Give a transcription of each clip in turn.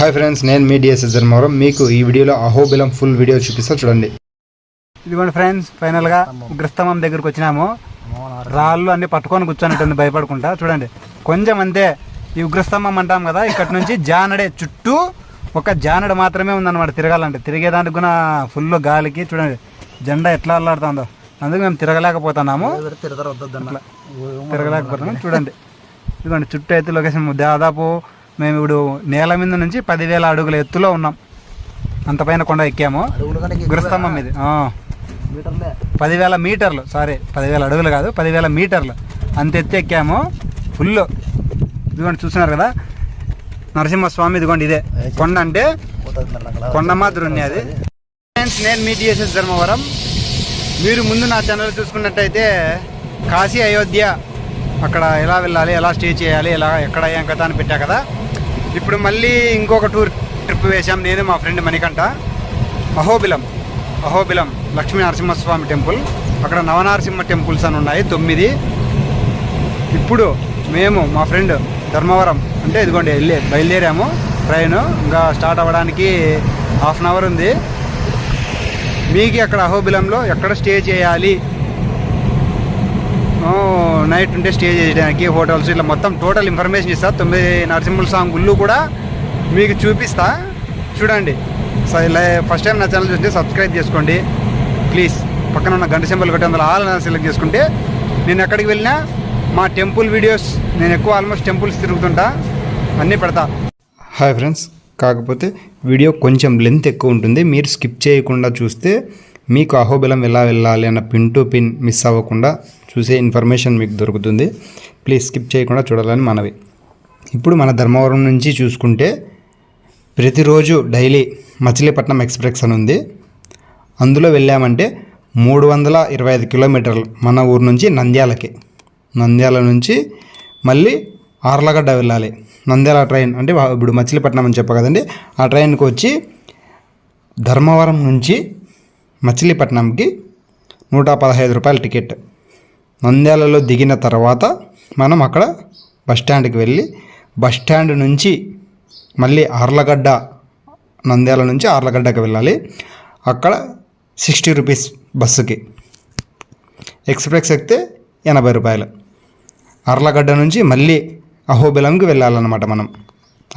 Hi friends నేను మీ DSS Dharmavaram మీకు ఈ వీడియోలో అహోబిలం ఫుల్ వీడియో చూపిస్తా చూడండి. ఇదిగోండి ఫ్రెండ్స్ ఫైనల్గా ఉగ్రస్తంభం దగ్గరకు వచ్చినాము. రాళ్ళు అన్ని పట్టుకొని కూర్చొని భయపడకుండా చూడండి కొంచెం అంతే. ఈ ఉగ్రస్తంభం అంటాం కదా ఇక్కడ నుంచి జానడే చుట్టూ ఒక జానడ మాత్రమే ఉందన్నమాట తిరగాలంటే. తిరిగేదానికి కూడా ఫుల్ గాలికి చూడండి జెండా ఎట్లా అల్లాడుతుందో. అందుకు మేము తిరగలేకపోతున్నాము. తిరగలేకపోతున్నాము. చూడండి ఇదిగోండి చుట్టూ అయితే లొకేషన్ దాదాపు మేము ఇప్పుడు నేల మీద నుంచి పదివేల అడుగుల ఎత్తులో ఉన్నాం. అంత పైన కొండ ఎక్కాము. గురస్తంభం ఇది. పదివేల మీటర్లు సారీ పదివేల అడుగులు కాదు పదివేల మీటర్లు. అంత ఎత్తు ఎక్కాము. ఫుల్. ఇదిగోండి చూస్తున్నారు కదా? నరసింహస్వామి ఇదిగోండి ఇదే. కొండ అంటే కొండ మాత్రం ఉంది అది. నేను మీ డిఎస్ఎస్ ధర్మవరం. మీరు ముందు నా ఛానల్ చూసుకున్నట్టయితే కాశీ అయోధ్య. అక్కడ ఎలా వెళ్ళాలి ఎలా స్టే చేయాలి ఎలా ఎక్కడ ఏం కథ అని పెట్టా కదా. ఇప్పుడు మళ్ళీ ఇంకొక టూర్ ట్రిప్ వేసాం నేను మా ఫ్రెండ్ మణికంఠ. అహోబిలం అహోబిలం లక్ష్మీ నరసింహస్వామి టెంపుల్. అక్కడ నవనరసింహ టెంపుల్స్ అని ఉన్నాయి తొమ్మిది. ఇప్పుడు మేము మా ఫ్రెండ్ ధర్మవరం అంటే ఇదిగోండి వెళ్ళి బయలుదేరాము. ట్రైన్ ఇంకా స్టార్ట్ అవ్వడానికి హాఫ్ అన్ అవర్ ఉంది. మీకు అక్కడ అహోబిలంలో ఎక్కడ స్టే చేయాలి? నైట్ ఉంటే స్టే చేయడానికి హోటల్స్ ఇట్లా మొత్తం టోటల్ ఇన్ఫర్మేషన్ ఇస్తా. తొమ్మిది నరసింహుల స్వామి గుళ్ళు కూడా మీకు చూపిస్తా. చూడండి. ఇలా ఫస్ట్ టైం నా ఛానల్ చూస్తే సబ్స్క్రైబ్ చేసుకోండి. ప్లీజ్ పక్కన ఉన్న గంట సింబల్ కొట్టి అందులో ఆల్ సెలెక్ట్ చేసుకుంటే నేను ఎక్కడికి వెళ్ళినా మా టెంపుల్ వీడియోస్ నేను ఎక్కువ ఆల్మోస్ట్ టెంపుల్స్ తిరుగుతుంటా. అన్నీ పెడతా. హాయ్ ఫ్రెండ్స్ కాకపోతే వీడియో కొంచెం లెంత్ ఎక్కువ ఉంటుంది. మీరు స్కిప్ చేయకుండా చూస్తే మీకు అహోబిలం ఎలా వెళ్ళాలి అన్న పిన్ టు పిన్ మిస్ అవ్వకుండా చూసే ఇన్ఫర్మేషన్ మీకు దొరుకుతుంది. ప్లీజ్ స్కిప్ చేయకుండా చూడాలని మనవి. ఇప్పుడు మన ధర్మవరం నుంచి చూసుకుంటే ప్రతిరోజు డైలీ మచిలీపట్నం ఎక్స్ప్రెస్ అని ఉంది. అందులో వెళ్ళామంటే మూడు వందల ఇరవై ఐదు కిలోమీటర్లు మన ఊరు నుంచి నంద్యాలకి. నంద్యాల నుంచి మళ్ళీ ఆర్లగడ్డ వెళ్ళాలి. నంద్యాల ట్రైన్ అంటే ఇప్పుడు మచిలీపట్నం అని చెప్ప కదండి. ఆ ట్రైన్కి వచ్చి ధర్మవరం నుంచి మచిలీపట్నంకి నూట పదహైదు రూపాయల టికెట్. నంద్యాలలో దిగిన తర్వాత మనం అక్కడ బస్ స్టాండ్కి వెళ్ళి బస్ స్టాండ్ నుంచి మళ్ళీ ఆర్లగడ్డ నంద్యాల నుంచి ఆర్లగడ్డకి వెళ్ళాలి. అక్కడ సిక్స్టీ రూపీస్ బస్సుకి. ఎక్స్ప్రెస్ ఎక్కితే ఎనభై రూపాయలు. ఆర్లగడ్డ నుంచి మళ్ళీ అహోబిలంకి వెళ్ళాలన్నమాట మనం.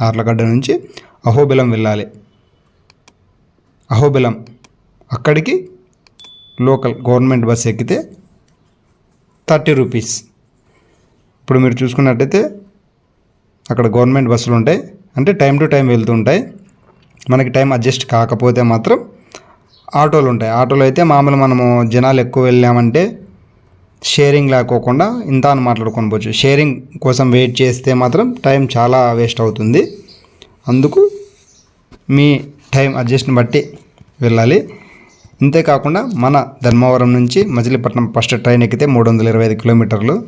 ఆర్లగడ్డ నుంచి అహోబిలం వెళ్ళాలి. అహోబిలం. అక్కడికి లోకల్ గవర్నమెంట్ బస్ ఎక్కితే థర్టీ రూపీస్. ఇప్పుడు మీరు చూసుకున్నట్టయితే అక్కడ గవర్నమెంట్ బస్సులు ఉంటాయి. అంటే టైం టు టైం వెళ్తూ ఉంటాయి. మనకి టైం అడ్జస్ట్ కాకపోతే మాత్రం ఆటోలు ఉంటాయి. ఆటోలు అయితే మామూలు మనము జనాలు ఎక్కువ వెళ్ళామంటే షేరింగ్ లేకోకుండా ఇంత అని మాట్లాడుకొని పోవచ్చు. షేరింగ్ కోసం వెయిట్ చేస్తే మాత్రం టైం చాలా వేస్ట్ అవుతుంది. అందుకు మీ టైం అడ్జస్ట్ని బట్టి వెళ్ళాలి. అంతేకాకుండా మన ధర్మవరం నుంచి మచిలీపట్నం ఫస్ట్ ట్రైన్ ఎక్కితే మూడు వందల ఇరవై ఐదు కిలోమీటర్లు.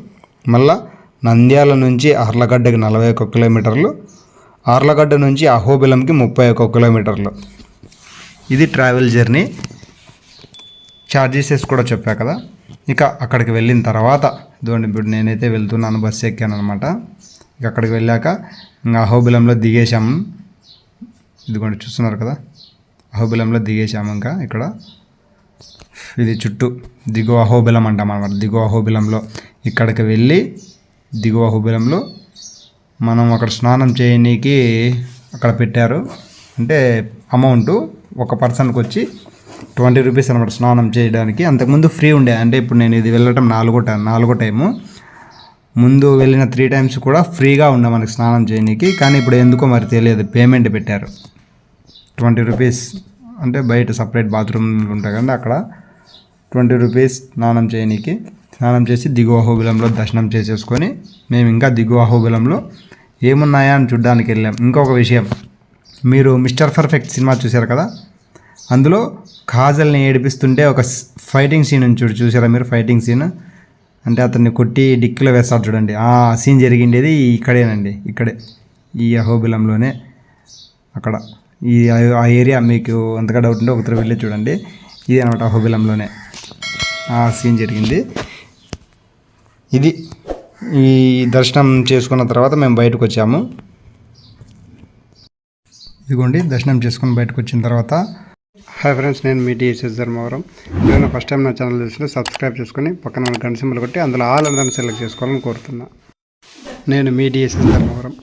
మళ్ళా నంద్యాల నుంచి అర్లగడ్డకి నలభై ఒక్క కిలోమీటర్లు. ఆర్లగడ్డ నుంచి అహోబిలంకి ముప్పై ఒక్క కిలోమీటర్లు. ఇది ట్రావెల్ జర్నీ. ఛార్జెసెస్ కూడా చెప్పా కదా. ఇక అక్కడికి వెళ్ళిన తర్వాత ఇదిగోండి ఇప్పుడు నేనైతే వెళ్తున్నాను బస్సు ఎక్కాను అనమాట ఇక అక్కడికి వెళ్ళాక ఇంకా అహోబిలంలో దిగేశాము ఇదిగోండి చూస్తున్నారు కదా? అహోబిలంలో దిగేశాము ఇంకా ఇక్కడ. ఇది చుట్టూ దిగువ అహోబిలం అంటాం అనమాట దిగువ అహోబిలంలో ఇక్కడికి వెళ్ళి దిగువ అహోబిలంలో మనం అక్కడ స్నానం చేయనీకి అక్కడ పెట్టారు. అంటే అమౌంట్ ఒక పర్సన్కి వచ్చి ట్వంటీ రూపీస్ అనమాట స్నానం చేయడానికి. అంతకుముందు ఫ్రీ ఉండే. అంటే ఇప్పుడు నేను ఇది వెళ్ళటం నాలుగో టైం నాలుగో టైము. ముందు వెళ్ళిన త్రీ టైమ్స్ కూడా ఫ్రీగా ఉండే మనకి స్నానం చేయనీకి. కానీ ఇప్పుడు ఎందుకో మరి తెలియదు. పేమెంట్ పెట్టారు. ట్వంటీ రూపీస్ అంటే బయట సపరేట్ బాత్రూమ్ ఉంటాయి కదా అక్కడ. ట్వంటీ రూపీస్ స్నానం చేయనీకి. స్నానం చేసి దిగువ అహోబిలంలో దర్శనం చేసేసుకొని మేము ఇంకా దిగువ అహోబిలంలో ఏమున్నాయా అని చూడ్డానికి వెళ్ళాం. ఇంకొక విషయం. మీరు మిస్టర్ పర్ఫెక్ట్ సినిమా చూశారు కదా? అందులో కాజల్ని ఏడిపిస్తుంటే ఒక ఫైటింగ్ సీన్ చూడు చూసారా మీరు ఫైటింగ్ సీన్? అంటే అతన్ని కొట్టి డిక్కిలో వేస్తాడు చూడండి. ఆ సీన్ జరిగిండేది ఇక్కడేనండి. ఇక్కడే. ఈ అహోబిలంలోనే. అక్కడ. ఈ ఆ ఏరియా మీకు అంతగా డౌట్ ఉంటే ఒకసారి వెళ్ళి చూడండి. ఇది అనమాట హోబిలంలోనే ఆ సీన్ జరిగింది. ఇది ఈ దర్శనం చేసుకున్న తర్వాత మేము బయటకు వచ్చాము. ఇదిగోండి దర్శనం చేసుకుని బయటకు వచ్చిన తర్వాత. హాయ్ ఫ్రెండ్స్ నేను మీ డిఎస్ఎస్ ధర్మవరం నేను ఫస్ట్ టైం నా ఛానల్ చూసినా సబ్స్క్రైబ్ చేసుకుని పక్కన గంట సింబల్ కొట్టి అందులో ఆల్ అని సెలెక్ట్ చేసుకోవాలని కోరుతున్నా. నేను మీ డిఎస్ఎస్ ధర్మవరం